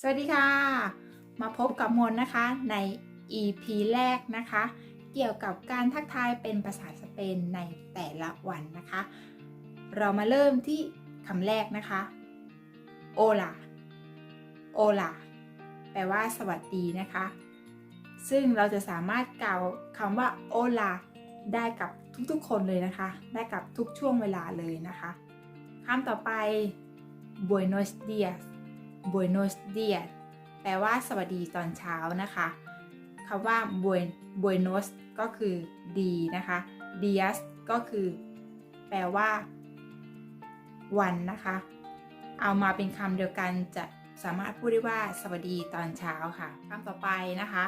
สวัสดีค่ะ มาพบกับมนนะคะใน EP แรกนะคะ เกี่ยวกับการทักทายเป็นภาษาสเปนในแต่ละวันนะคะ เรามาเริ่มที่คำแรกนะคะ hola hola แปลว่าสวัสดีนะคะ ซึ่งเราจะสามารถกล่าวคำว่า hola ได้กับทุกๆคนเลยนะคะ ได้กับทุกช่วงเวลาเลยนะคะคำต่อไป buenos dias buenos dias แปลว่าสวัสดีตอนเช้านะคะคำว่า buenos ก็คือดีนะคะ dias ก็คือ แปลว่า วันนะคะ เอามาเป็นคำเดียวกันจะสามารถพูดได้ว่าสวัสดีตอนเช้าค่ะคำต่อไปนะคะ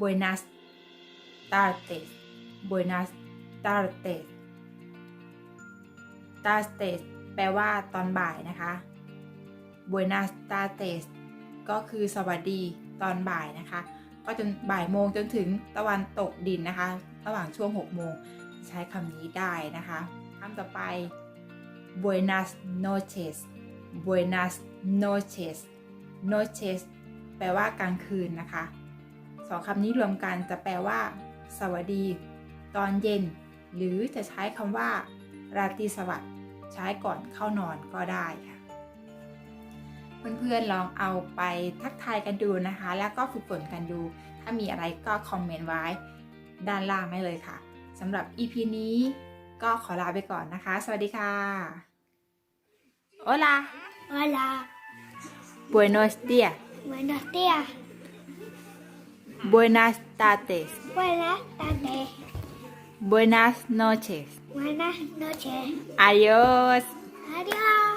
buenas tardes buenas tardes tardes แปลว่าตอนบ่ายนะคะ buenas tardes ก็คือสวัสดีตอนบ่ายนะคะ ก็จนบ่ายโมงจนถึงตะวันตกดินนะคะ ระหว่างช่วง 6 โมงใช้คำนี้ได้นะคะคำต่อไป buenas noches buenas noches noches แปลว่ากลางคืนนะคะสองคำนี้รวมกันจะแปลว่า สวัสดี ตอนเย็น หรือจะใช้คำว่า ราตรีสวัสดิ์ใช้ก่อนเข้านอนก็ได้ค่ะ เพื่อนๆลองเอาไปทักทายกันดูนะคะ แล้วก็ฝึกฝนกันดู ถ้ามีอะไรก็คอมเมนต์ไว้ด้านล่างได้เลยค่ะสำหรับ EP นี้ก็ขอลาไปก่อนนะคะ สวัสดีค่ะ Hola Hola, Buenos días buenos días, Buenas tardes buenas tardes, Buenas noches buenas noches. Adiós Adiós.